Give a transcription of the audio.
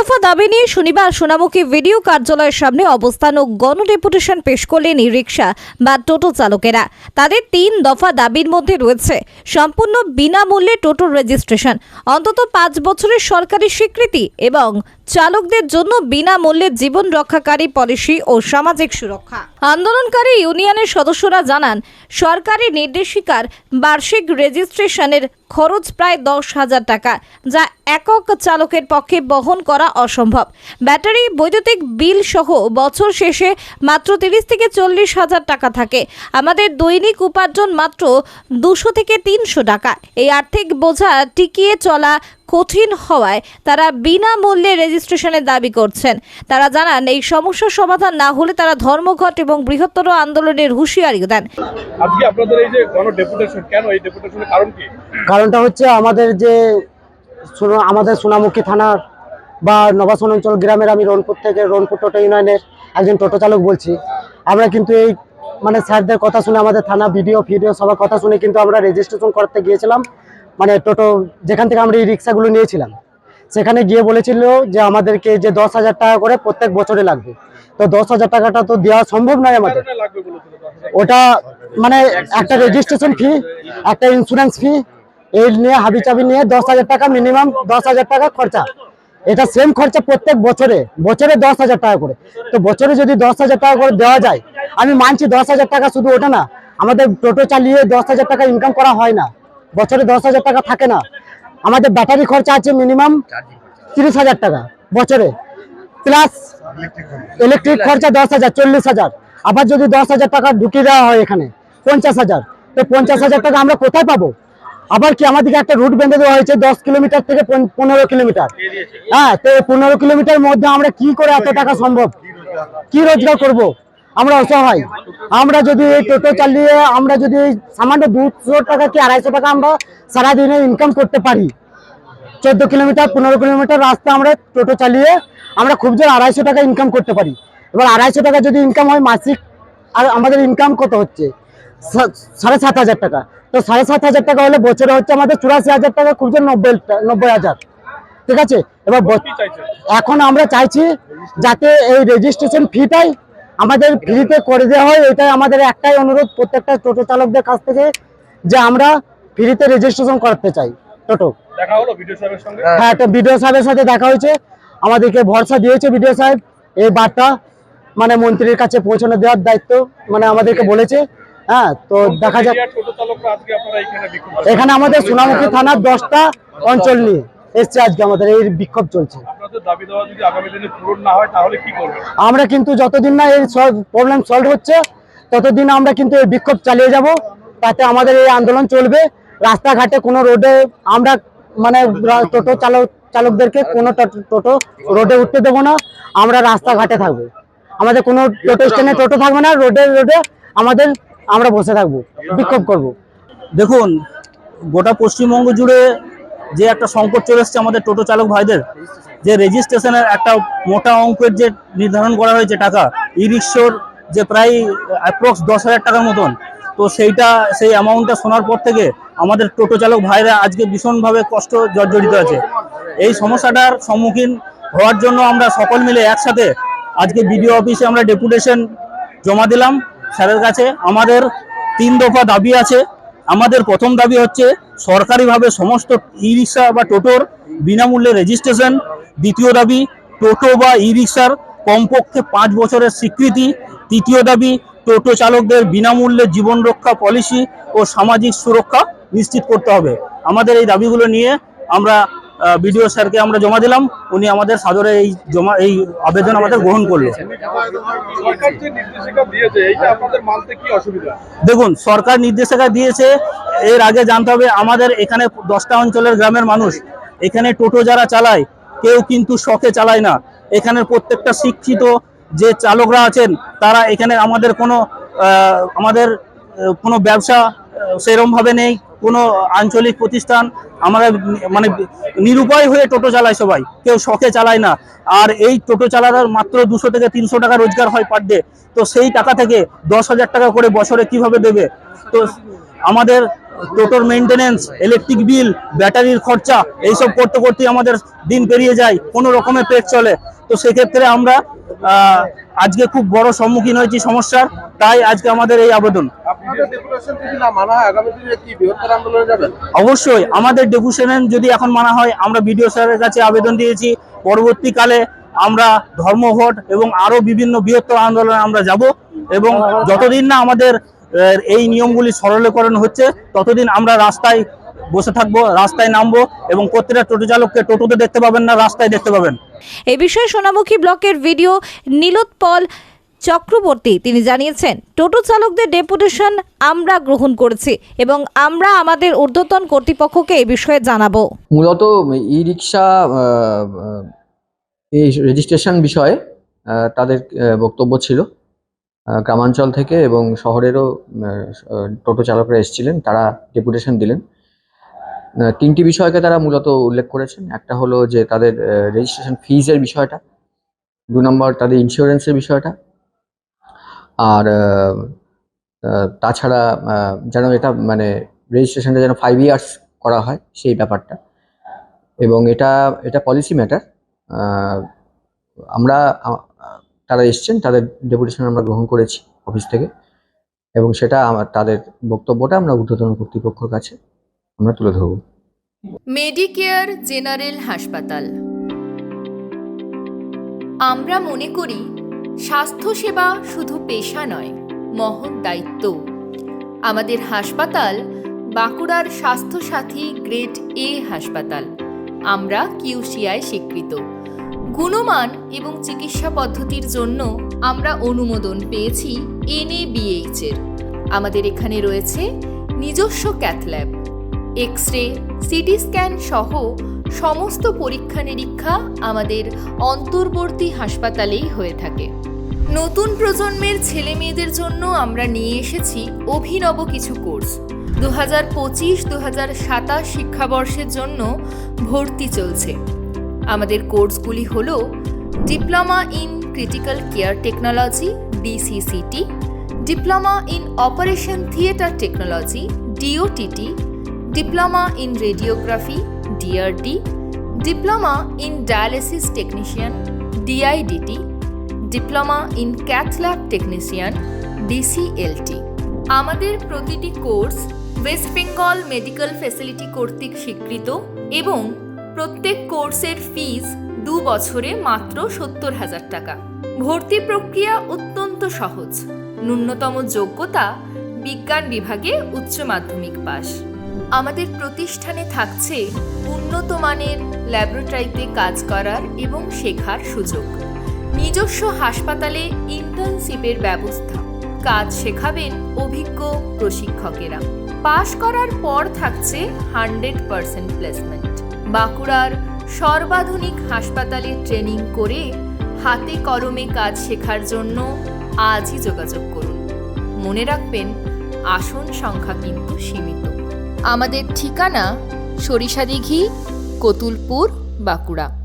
দফা দাবি নিয়ে শনিবার সোনামুখী ভিডিও কার্যালয়ের সামনে অবস্থান ও গণডেপুটেশন পেশ করলেন রিক্সা বা টোটো চালকেরা। তাদের তিন দফা দাবির মধ্যে রয়েছে সম্পূর্ণ বিনামূল্যে টোটোর রেজিস্ট্রেশন, অন্তত পাঁচ বছরের সরকারি স্বীকৃতি এবং চালকদের জন্য বিনামূল্যে জীবন রক্ষাকারী পলিসি ও সামাজিক সুরক্ষা। আন্দোলনকারী ইউনিয়নের সদস্যরা জানান, সরকারি নির্দেশিকার বার্ষিক রেজিস্ট্রেশনের খরচ প্রায় দশ হাজার টাকা, যা একক চালকের পক্ষে বহন করা অসম্ভব। ব্যাটারি, বৈদ্যুতিক বিল সহ বছর শেষে মাত্র তিরিশ থেকে চল্লিশ হাজার টাকা থাকে। আমাদের দৈনিক উপার্জন মাত্র দুশো থেকে তিনশো টাকা। এই আর্থিক বোঝা টিকিয়ে চলা কঠিন হওয়ায় তারা বিনামূল্যে রেজিস্ট্রেশনের দাবি করছেন। তারা জানান এই সমস্যার সমাধান না হলে তারা ধর্মঘট এবং বৃহত্তর আন্দোলনের হুঁশিয়ারিও দেন। আজকে আপনাদের এই যে ডেপুটেশন কেন এই ডেপুটেশনের কারণ কি? কারণটা হচ্ছে আমাদের যে আমাদের সোনামুখী থানার বা নবাসন অঞ্চল গ্রামের আমি রনপুর থেকে রনপুর টোটো ইউনিয়নের একজন টোটো চালক বলছি। আমরা কিন্তু এই মানে স্যারদের কথা শুনে আমাদের থানা ভিডিও ফিডিও সবার কথা শুনে কিন্তু আমরা রেজিস্ট্রেশন করতে গিয়েছিলাম। মানে টোটো যেখান থেকে আমরা এই রিক্সাগুলো নিয়েছিলাম সেখানে গিয়ে বলেছিল যে আমাদেরকে যে দশ হাজার টাকা করে প্রত্যেক বছরে লাগবে। তো দশ হাজার টাকাটা তো দেওয়া সম্ভব নয় আমাদের। ওটা মানে একটা রেজিস্ট্রেশন ফি একটা ইন্স্যুরেন্স ফি এই নিয়ে হাবি চাবি নিয়ে দশ হাজার টাকা মিনিমাম দশ হাজার টাকা খরচা। এটা সেম খরচা প্রত্যেক বছরে বছরে দশ হাজার টাকা করে। তো বছরে যদি দশ হাজার টাকা করে দেওয়া যায় আমি মানছি দশ হাজার টাকা শুধু ওটা না আমাদের টোটো চালিয়ে দশ হাজার টাকা ইনকাম করা হয় না। বছরে দশ হাজার টাকা থাকে না। আমাদের ব্যাটারি খরচা আছে মিনিমাম তিরিশ হাজার টাকা বছরে। প্লাস ইলেকট্রিক খরচা দশ হাজার, চল্লিশ হাজার। আবার যদি দশ হাজার টাকা ঢুকিয়ে দেওয়া হয় এখানে, পঞ্চাশ হাজার। তো পঞ্চাশ হাজার টাকা আমরা কোথায় পাবো? আবার কি আমাদেরকে একটা রুট বেঁধে দেওয়া হয়েছে, দশ কিলোমিটার থেকে পন- পনেরো কিলোমিটার। হ্যাঁ তো পনেরো কিলোমিটার মধ্যে আমরা কি করে এত টাকা সম্ভব? কি রোজগার করব? আমরা অসহায়। আমরা যদি এই টোটো চালিয়ে আমরা যদি এই সামান্য দুশো টাকা কি আড়াইশো টাকা আমরা সারাদিনে ইনকাম করতে পারি? চোদ্দ কিলোমিটার পনেরো কিলোমিটার রাস্তা আমরা টোটো চালিয়ে আমরা খুব জোর আড়াইশো টাকা ইনকাম করতে পারি। এবার আড়াইশো টাকা যদি ইনকাম হয় মাসিক আর আমাদের ইনকাম কত হচ্ছে? সাড়ে সাত হাজার টাকা। তো সাড়ে সাত হাজার টাকা হলে বছরে হচ্ছে আমাদের চুরাশি হাজার টাকা খুব জোর নব্বই নব্বই হাজার। ঠিক আছে? এবার এখন আমরা চাইছি যাতে এই রেজিস্ট্রেশন ফিটাই আমাদের ফ্রিতে করে দেওয়া হয় এটাই আমাদের একটাই অনুরোধ প্রত্যেকটা টোটো চালকদের কাছ থেকে যে আমরা ফ্রিতে রেজিস্ট্রেশন করতে চাই। টোটো। হ্যাঁ তো বিডিও সাহেবের সাথে দেখা হয়েছে। আমাদেরকে ভরসা দিয়েছে বিডিও সাহেব এই বার্তা মানে মন্ত্রীর কাছে পৌঁছানো দেওয়ার দায়িত্ব মানে আমাদেরকে বলেছে। হ্যাঁ তো দেখা যাক। এখানে আমাদের সোনামুখী থানার দশটা অঞ্চল নিয়ে এসছে আজকে আমাদের এই বিক্ষোভ চলছে। আপনাদের দাবি দেওয়া যদি আগামী দিনে পূরণ না হয় তাহলে কি করবেন আমরা কিন্তু যতদিন না এই প্রবলেম সলভ হচ্ছে ততদিন আমরা কিন্তু এই বিক্ষোভ চালিয়ে যাব। তাতে আমাদের এই আন্দোলন চলবে। রাস্তাঘাটে কোনো রোডে আমরা মানে টোটো চালক চালকদেরকে কোনো টোটো রোডে উঠতে দেবো না। আমরা রাস্তাঘাটে থাকব। আমাদের কোনো টোটো স্ট্যান্ডে টোটো থাকবে না। রোডে রোডে আমাদের আমরা বসে থাকব। বিক্ষোভ করব। দেখুন গোটা পশ্চিমবঙ্গ জুড়ে যে একটা সংকট চলে এসছে আমাদের টোটো চালক ভাইদের, যে রেজিস্ট্রেশনের একটা মোটা অঙ্কের যে নির্ধারণ করা হয়েছে টাকা ই রিক্সোর যে প্রায় অ্যাপ্রক্স দশ হাজার টাকার মতন, তো সেইটা, সেই অ্যামাউন্টটা শোনার পর থেকে আমাদের টোটো চালক ভাইরা আজকে ভীষণভাবে কষ্ট জর্জরিত আছে। এই সমস্যাটার সম্মুখীন হওয়ার জন্য আমরা সকল মিলে একসাথে আজকে বিডিও অফিসে আমরা ডেপুটেশন জমা দিলাম। স্যারের কাছে আমাদের তিন দফা দাবি আছে। আমাদের প্রথম দাবি হচ্ছে সরকারিভাবে সমস্ত ই রিক্সা বা টোটোর বিনামূল্যে রেজিস্ট্রেশন। দ্বিতীয় দাবি, টোটো বা ই রিক্সার কমপক্ষে পাঁচ বছরের স্বীকৃতি। তৃতীয় দাবি, টোটো চালকদের বিনামূল্যে জীবন রক্ষা পলিসি ও সামাজিক সুরক্ষা নিশ্চিত করতে হবে। আমাদের এই দাবিগুলো নিয়ে আমরা বিডিও স্যারকে আমরা জমা দিলাম। উনি আমাদের সাদরে এই জমা এই আবেদন আমাদের গ্রহণ করল। দেখুন, সরকার নির্দেশিকা দিয়েছে। এর আগে জানতে হবে, আমাদের এখানে দশটা অঞ্চলের গ্রামের মানুষ। এখানে টোটো যারা চালায়, কেউ কিন্তু শখে চালায় না। এখানের প্রত্যেকটা শিক্ষিত যে চালকরা আছেন, তারা এখানে আমাদের কোনো আমাদের কোনো ব্যবসা সেরম ভাবে নেই। কোনো আঞ্চলিক প্রতিষ্ঠান আমরা মানে নিরুপায় হয়ে টোটো চালায় সবাই। কেউ শখে চালায় না। আর এই টোটো চালানোর মাত্র দুশো থেকে তিনশো টাকা রোজগার হয় পার ডে তো সেই টাকা থেকে দশ হাজার টাকা করে বছরে কীভাবে দেবে? তো আমাদের টোটোর মেনটেনেন্স ইলেকট্রিক বিল ব্যাটারির খরচা, এইসব করতে করতে আমাদের দিন পেরিয়ে যায়। কোনো রকমের পেট চলে। তো সেক্ষেত্রে আমরা আজকে খুব বড় সম্মুখীন হয়েছি সমস্যার তাই আজকে আমাদের এই আবেদন। অবশ্যই আমাদের ডেপুটেশন যদি এখন মানা হয় আমরা বিডিও স্যারের কাছে আবেদন দিয়েছি পরবর্তীকালে আমরা ধর্মঘট এবং আরও বিভিন্ন বৃহত্তর আন্দোলনে আমরা যাব এবং যতদিন না আমাদের এই নিয়মগুলি সরলীকরণ হচ্ছে ততদিন আমরা রাস্তায় বসে থাকব রাস্তায় নামবো এবং প্রত্যেকটা টোটো চালককে টোটোতে দেখতে পাবেন না রাস্তায় দেখতে পাবেন। এই বিষয়ে সোনামুখী ব্লকের ভিডিও নীলোৎপল চক্রবর্তী তিনি জানিয়েছেন টোটো চালকদের ডেপুটেশন আমরা গ্রহণ করেছি এবং আমরা আমাদের ঊর্ধ্বতন কর্তৃপক্ষকে এই বিষয়ে জানাব। মূলত ই রিক্সা এই রেজিস্ট্রেশন বিষয়ে তাদের বক্তব্য ছিল। গ্রামাঞ্চল থেকে এবং শহরেরও টোটো চালকরা এসেছিলেন তারা ডেপুটেশন দিলেন। তিনটি বিষয়কে তারা মূলত উল্লেখ করেছেন। একটা হলো যে তাদের রেজিস্ট্রেশন ফিজের বিষয়টা, দু নম্বর তাদের ইন্স্যুরেন্সের বিষয়টা, আর তাছাড়া যেন এটা মানে রেজিস্ট্রেশনটা যেন ফাইভ ইয়ার্স করা হয় সেই ব্যাপারটা। এবং এটা এটা পলিসি ম্যাটার আমরা তারা এসছেন, তাদের ডেপুটেশন আমরা গ্রহণ করেছি অফিস থেকে, এবং সেটা আমার, তাদের বক্তব্যটা আমরা ঊর্ধ্বতন কর্তৃপক্ষর কাছে আমরা তুলে ধরবো। মেডিকেয়ার জেনারেল হাসপাতাল। আমরা মনে করি, স্বাস্থ্যসেবা শুধু পেশা নয়, মহৎ দায়িত্ব। আমাদের হাসপাতাল বাঁকুড়ার স্বাস্থ্যসাথী গ্রেড এ হাসপাতাল। আমরা কিউসিআই স্বীকৃত। গুণমান এবং চিকিৎসা পদ্ধতির জন্য আমরা অনুমোদন পেয়েছি এনএবিএইচ এর আমাদের এখানে রয়েছে নিজস্ব cath lab X ray CT scan সহ সমস্ত পরীক্ষা নিরীক্ষা আমাদের অন্তর্বর্তী হাসপাতালেই হয়ে থাকে। নতুন প্রজন্মের ছেলে মেয়েদের জন্য আমরা নিয়ে এসেছি অভিনব কিছু কোর্স। দু হাজার পঁচিশ দু হাজার সাতাশ শিক্ষাবর্ষের জন্য ভর্তি চলছে। আমাদের কোর্সগুলি হল diploma in critical care technology, DCCT, diploma in operation theatre technology, DOTT diploma in radiography DRD diploma in dialysis technician DIDT diploma in cath lab technician DCLT আমাদের প্রতিটি course West Bengal medical facility কর্তৃক স্বীকৃত এবং প্রত্যেক কোর্সের ফিজ দু বছরে মাত্র সত্তর হাজার টাকা। ভর্তি প্রক্রিয়া অত্যন্ত সহজ। ন্যূনতম যোগ্যতা বিজ্ঞান বিভাগে উচ্চ মাধ্যমিক পাস আমাদের প্রতিষ্ঠানে থাকছে উন্নত মানের ল্যাবরেটরিতে কাজ করার এবং শেখার সুযোগ। নিজস্ব হাসপাতালে ইন্টার্নশিপের ব্যবস্থা। কাজ শেখাবেন অভিজ্ঞ প্রশিক্ষকেরা। পাশ করার পর থাকছে হান্ড্রেড পার্সেন্ট প্লেসমেন্ট। বাঁকুড়ার সর্বাধুনিক হাসপাতালে ট্রেনিং করে হাতে কলমে কাজ শেখার জন্য আজই যোগাযোগ করুন। মনে রাখবেন, আসন সংখ্যা কিন্তু সীমিত। আমাদের ঠিকানা সরিষাদিঘি কতুলপুর বাঁকুড়া।